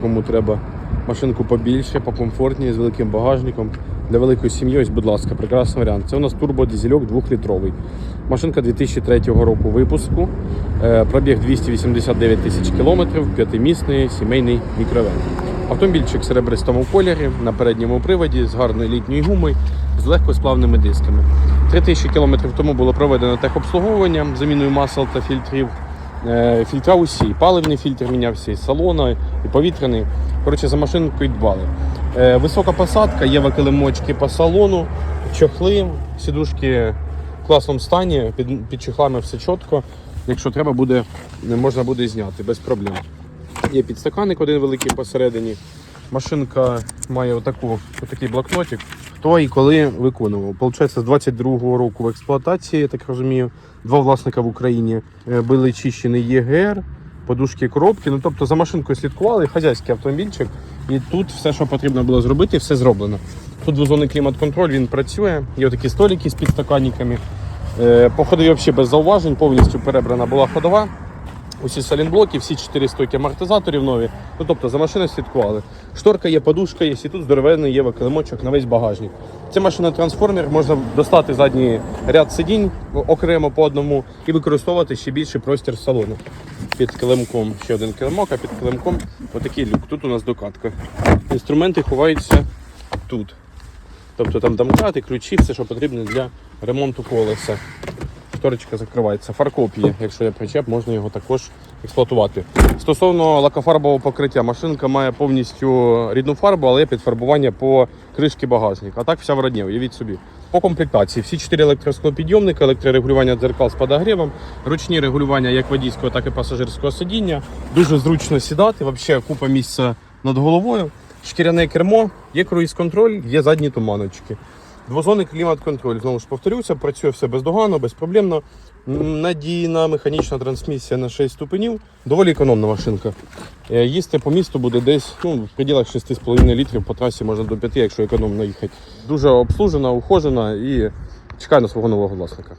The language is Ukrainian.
Кому треба машинку побільше, покомфортніше, з великим багажником. Для великої сім'ї, ось, будь ласка, прекрасний варіант. Це у нас турбодизельок 2-літровий. Машинка 2003 року випуску. Е, Пробіг 289 тисяч кілометрів, п'ятимісний сімейний мікровен. Автомобільчик в серебристому кольорі, на передньому приводі, з гарною літньою гумою, з легкосплавними дисками. 3000 кілометрів тому було проведено техобслуговування заміною масел та фільтрів. Е, Фільтра усі, і паливний фільтр мінявся, і салона, і повітряний. Коротше, за машинкою дбали. Е, Висока посадка, є вакилимочки по салону, чохли, сідушки в класному стані, під, під чохлами все чітко. Якщо треба буде, можна буде зняти без проблем. Є підстаканник один великий посередині. Машинка має отаку, отакий блокнотик. Хто і коли виконував. Получається, з 22-го року в експлуатації, я так розумію, два власника в Україні Е, були чищені ЄГР, подушки коробки. Ну тобто за машинкою слідкували, хазяйський автомобільчик. І тут все, що потрібно було зробити, все зроблено. Тут двозонний клімат-контроль, він працює. Є такі столики з підстаканниками. Е, По ходові взагалі без зауважень, повністю перебрана була ходова. Усі салінблоки, всі чотири стойки амортизаторів нові. Ну тобто за машиною слідкували. Шторка є, подушка є, і тут здоровенний є килимочок на весь багажник. Це машина трансформер, можна достати задній ряд сидінь окремо по одному і використовувати ще більший простір салону. Під килимком ще один килимок, а під килимком отакий люк. Тут у нас докатка. Інструменти ховаються тут. Тобто там домкрати, ключі, все, що потрібно для ремонту колеса. Шторочка закривається. Фаркоп є, якщо є причеп, можна його також експлуатувати. Стосовно лакофарбового покриття, машинка має повністю рідну фарбу, але є підфарбування по кришки багажника. А так вся в родні, уявіть собі. По комплектації всі чотири електросклопідйомника, електрорегулювання дзеркал з подогрівом, ручні регулювання як водійського, так і пасажирського сидіння. Дуже зручно сідати, взагалі купа місця над головою. Шкіряне кермо, є круїз-контроль, є задні туманочки. Двозонний клімат-контроль, знову ж повторюся, працює все бездоганно, безпроблемно. Надійна механічна трансмісія на 6 ступенів. Доволі економна машинка. Е, Їсти по місту буде десь ну, в пределах 6,5 літрів по трасі можна до 5, якщо економно їхати. Дуже обслужена, ухожена і чекає на свого нового власника.